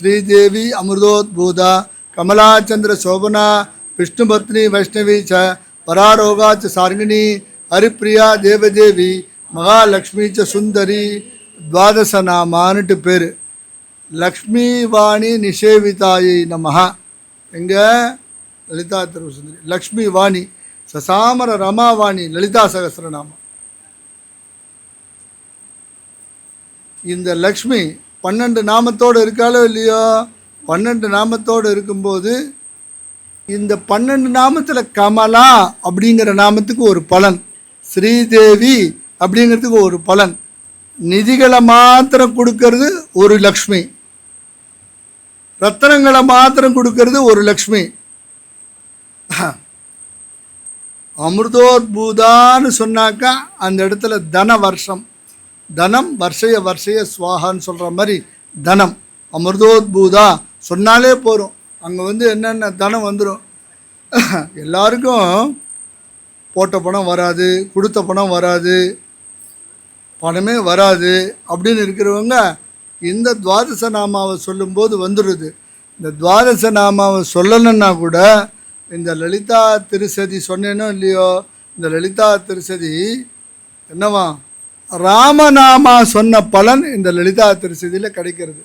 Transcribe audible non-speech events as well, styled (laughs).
ஸ்ரீதேவி அமிர்தோத்பூதா கமலாச்சந்திர சோபனா விஷ்ணுபத்னி வைஷ்ணவி ச பராரோகா ச சார்கிணி ஹரிப்பிரியா தேவதேவி மகாலட்சுமி ச சுந்தரி துவாதச நாமான்னுட்டு பேர். லக்ஷ்மி வாணி நிஷேவிதாயை நமஹா. எங்கே? லலிதா திரு சுந்தரி. லக்ஷ்மி வாணி சசாமர ரமாவாணி லலிதா சகஸ்ரநாமம் இந்த லக்ஷ்மி பன்னெண்டு நாமத்தோடு இருக்காளோ இல்லையோ? பன்னெண்டு நாமத்தோடு இருக்கும்போது இந்த பன்னெண்டு நாமத்தில் கமலா அப்படிங்கிற நாமத்துக்கு ஒரு பலன். ஸ்ரீதேவி அப்படிங்கிறதுக்கு ஒரு பலன். நிதிகளை மாத்திரம் கொடுக்கறது ஒரு லக்ஷ்மி. ரத்தனங்களை மாத்திரம் கொடுக்கறது ஒரு லக்ஷ்மி. அமிர்தோத்பூதான்னு சொன்னாக்கா அந்த இடத்துல தன வருஷம் தனம் வர்ஷய வர்ஷய சுவாகான்னு சொல்கிற மாதிரி தனம். அமிர்தோத்பூதா சொன்னாலே போகிறோம் அங்கே வந்து என்னென்ன தனம் வந்துடும் (laughs) எல்லாருக்கும் போட்ட பணம் வராது கொடுத்த பணம் வராது பணமே வராது அப்படின்னு இருக்கிறவங்க இந்த துவாதச நாமாவை சொல்லும்போது வந்துடுது இந்த துவாதச நாமாவை சொல்லணுன்னா கூட இந்த லலிதா திருசதி சொன்னேனோ இல்லையோ? இந்த லலிதா திருசதி என்னவா ராமநாமா சொன்ன பலன் இந்த லலிதா திருசதியில் கிடைக்கிறது.